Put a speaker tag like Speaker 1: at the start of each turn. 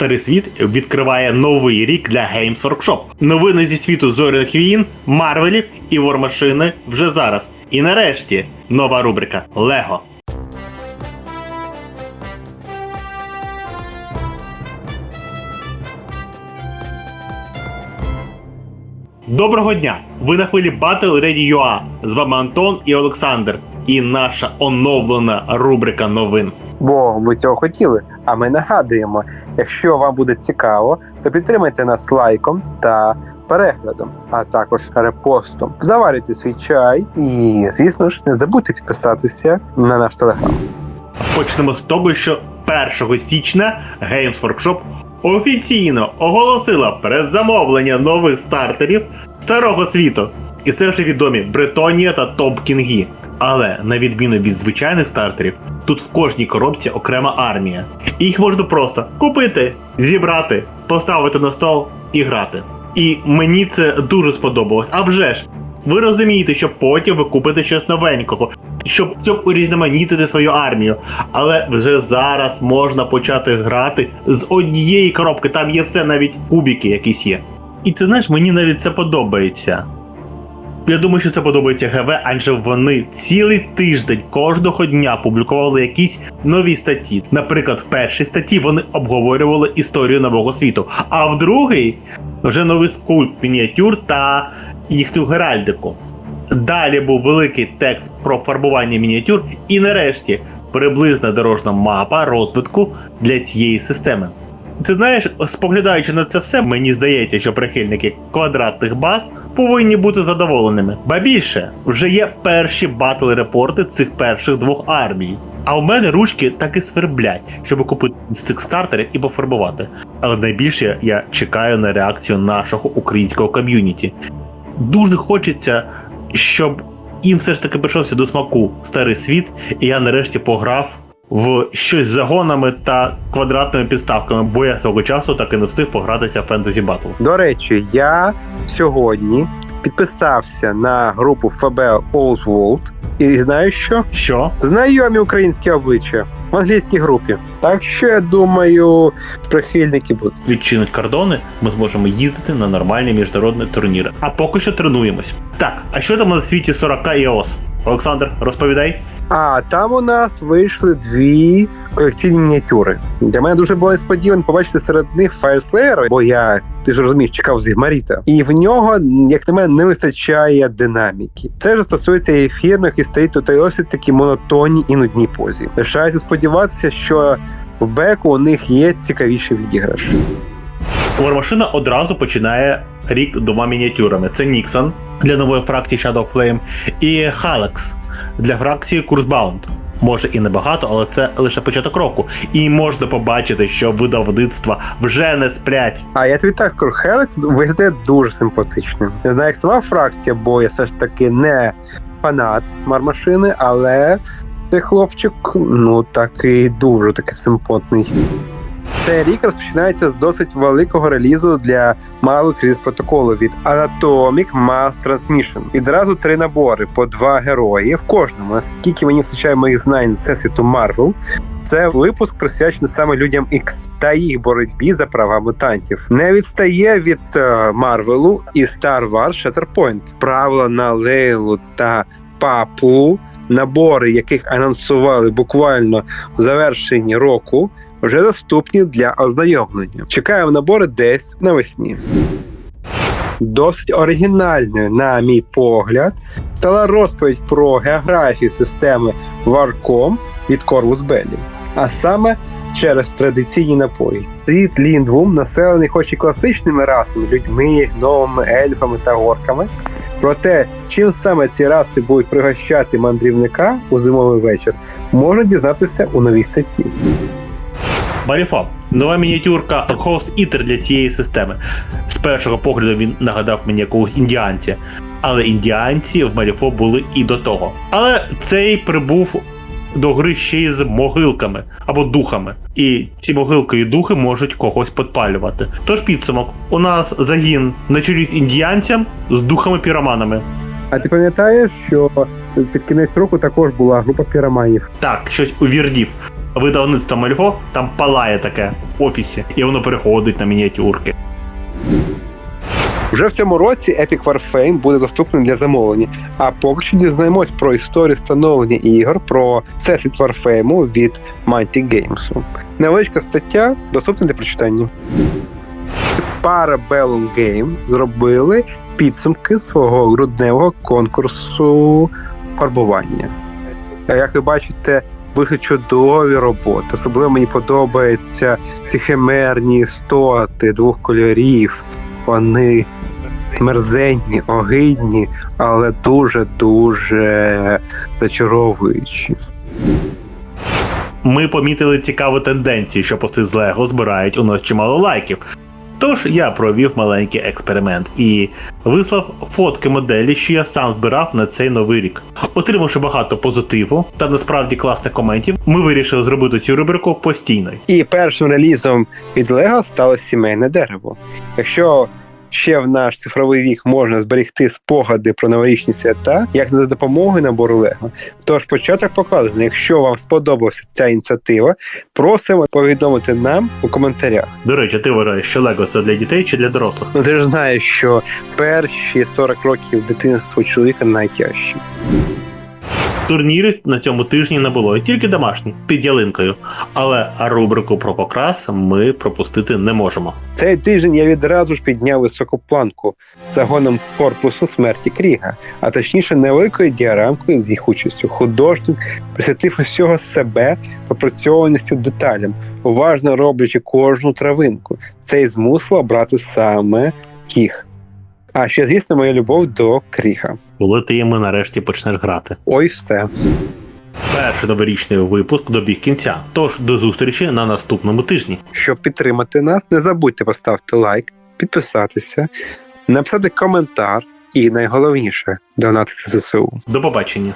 Speaker 1: Старий світ відкриває новий рік для Games Workshop. Новини зі світу зоряних війн, Марвелів і Вормашини вже зараз. І нарешті нова рубрика Лего. Доброго дня! Ви на хвилі Battle Ready UA. З вами Антон і Олександр. І наша оновлена рубрика новин.
Speaker 2: Бо ви цього хотіли. А ми нагадуємо, якщо вам буде цікаво, то підтримайте нас лайком та переглядом, а також репостом. Заварюйте свій чай і, звісно ж, не забудьте підписатися на наш телеграм.
Speaker 1: Почнемо з того, що 1 січня Games Workshop офіційно оголосила предзамовлення нових стартерів старого світу. І це вже відомі Бретонія та Топ Кінгі. Але на відміну від звичайних стартерів, тут в кожній коробці окрема армія. Їх можна просто купити, зібрати, поставити на стол і грати. І мені це дуже сподобалось. А вже ж, ви розумієте, що потім ви купите щось новенького, щоб, щоб урізноманітити свою армію. Але вже зараз можна почати грати з однієї коробки. Там є все, навіть кубики якісь є. І ти знаєш, мені навіть це подобається. Я думаю, що це подобається ГВ, адже вони цілий тиждень кожного дня публікували якісь нові статті. Наприклад, в першій статті вони обговорювали історію нового світу, а в другій вже новий скульпт мініатюр та їхню геральдику. Далі був великий текст про фарбування мініатюр, і нарешті приблизна дорожна мапа розвитку для цієї системи. Ти знаєш, споглядаючи на це все, мені здається, що прихильники квадратних баз повинні бути задоволеними. Ба більше, вже є перші батл репорти цих перших двох армій. А у мене ручки так і сверблять, щоб купити з цих стартерів і пофарбувати. Але найбільше я чекаю на реакцію нашого українського ком'юніті. Дуже хочеться, щоб їм все ж таки прийшовся до смаку старий світ, і я нарешті пограв в щось з загонами та квадратними підставками, бо я свого часу так і не встиг погратися в Fantasy Battle.
Speaker 2: До речі, я сьогодні підписався на групу FB Oswald і знаю що?
Speaker 1: Що?
Speaker 2: Знайомі українські обличчя в англійській групі. Так що я думаю, прихильники будуть.
Speaker 1: Відчинить кордони, ми зможемо їздити на нормальні міжнародні турніри. А поки що тренуємось. Так, а що там на світі 40 iOS? Олександр, розповідай.
Speaker 2: А там у нас вийшли дві колекційні мініатюри. Для мене дуже було несподівано побачити серед них Fireslayer, бо я, ти ж розумієш, чекав з Ігмаріта. І в нього, як на мене, не вистачає динаміки. Це ж стосується і фірм, які стоять тут і досить такі монотонні і нудні позі. Лишається сподіватися, що в беку у них є цікавіший відіграш.
Speaker 1: Вармашина одразу починає рік двома мініатюрами: це Ніксон для нової фракції Shadow Flame і Халекс для фракції Kurzbound. Може і небагато, але це лише початок року. І можна побачити, що видавництва вже не сплять.
Speaker 2: А я тобі так кажу, Хелекс виглядає дуже симпатичним. Не знаю, як сама фракція, бо я все ж таки не фанат мармашини, але цей хлопчик, ну такий дуже таки симпотний. Цей рік розпочинається з досить великого релізу для малих реліз протоколу від Anatomic Mass Transmission. Відразу три набори по два герої в кожному. Наскільки мені вистачає моїх знань з всесвіту Марвел, це випуск присвячений саме людям X та їх боротьбі за права мутантів. Не відстає від Марвелу і Star Wars Shatterpoint. Правила на Лейлу та Паплу, набори, яких анонсували буквально в завершенні року, вже доступні для ознайомлення. Чекаємо набори десь навесні. Досить оригінальною, на мій погляд, стала розповідь про географію системи Варком від Корвус Беллі, а саме через традиційні напої. Світ Ліндвум населений хоч і класичними расами, людьми, гномами, ельфами та орками. Проте, чим саме ці раси будуть пригощати мандрівника у зимовий вечір, можна дізнатися у новій статті.
Speaker 1: Маріфо. Нова мініатюрка Host Eater для цієї системи. З першого погляду він нагадав мені якогось індіанця. Але індіанці в Маріфо були і до того. Але цей прибув до гри ще й з могилками або духами. І ці могилки і духи можуть когось підпалювати. Тож підсумок: у нас загін на чолі з індіанцям з духами-піроманами.
Speaker 2: А ти пам'ятаєш, що під кінець року також була група піроманів?
Speaker 1: Так, щось у Вірдів. Видавництво Мальго там палає таке в офісі, і воно переходить на мініатюрки.
Speaker 2: Вже в цьому році Epic Warframe буде доступний для замовлення. А поки що дізнаємось про історію становлення ігор про всесвіт Warframe від Mighty Games. Невеличка стаття доступна для прочитання. Parabellum Game зробили підсумки свого грудневого конкурсу фарбування. Як ви бачите, вийшли чудові роботи. Особливо мені подобаються ці химерні істоти двох кольорів. Вони мерзенні, огидні, але дуже-дуже зачаровуючі.
Speaker 1: Ми помітили цікаву тенденцію, що пости з Лего збирають у нас чимало лайків. Тож я провів маленький експеримент і вислав фотки моделі, що я сам збирав на цей новий рік. Отримавши багато позитиву та насправді класних коментів, ми вирішили зробити цю рубрику постійною.
Speaker 2: І першим релізом від Лего стало сімейне дерево. Якщо ще в наш цифровий вік можна зберігти спогади про новорічні свята, як за допомогою набору Лего. Тож початок покладений. Якщо вам сподобалася ця ініціатива, просимо повідомити нам у коментарях.
Speaker 1: До речі, ти вважаєш, що Лего це для дітей чи для дорослих?
Speaker 2: Ну ти ж знаєш, що перші 40 років дитинства чоловіка найтяжчі.
Speaker 1: Турнірів на цьому тижні не було, тільки домашні під ялинкою. Але рубрику про покрас ми пропустити не можемо.
Speaker 2: Цей тиждень я відразу ж підняв високу планку загоном корпусу смерті Кріга, а точніше невеликою діарамкою з їх участю. Художник присвятив усього себе пропрацьованістю деталям, уважно роблячи кожну травинку. Це й змусило брати саме їх. А ще, звісно, моя любов до кріха.
Speaker 1: Коли ти йому нарешті почнеш грати.
Speaker 2: Ой, все.
Speaker 1: Перший новорічний випуск добіг кінця. Тож до зустрічі на наступному тижні.
Speaker 2: Щоб підтримати нас, не забудьте поставити лайк, підписатися, написати коментар і найголовніше донатити ЗСУ.
Speaker 1: До побачення.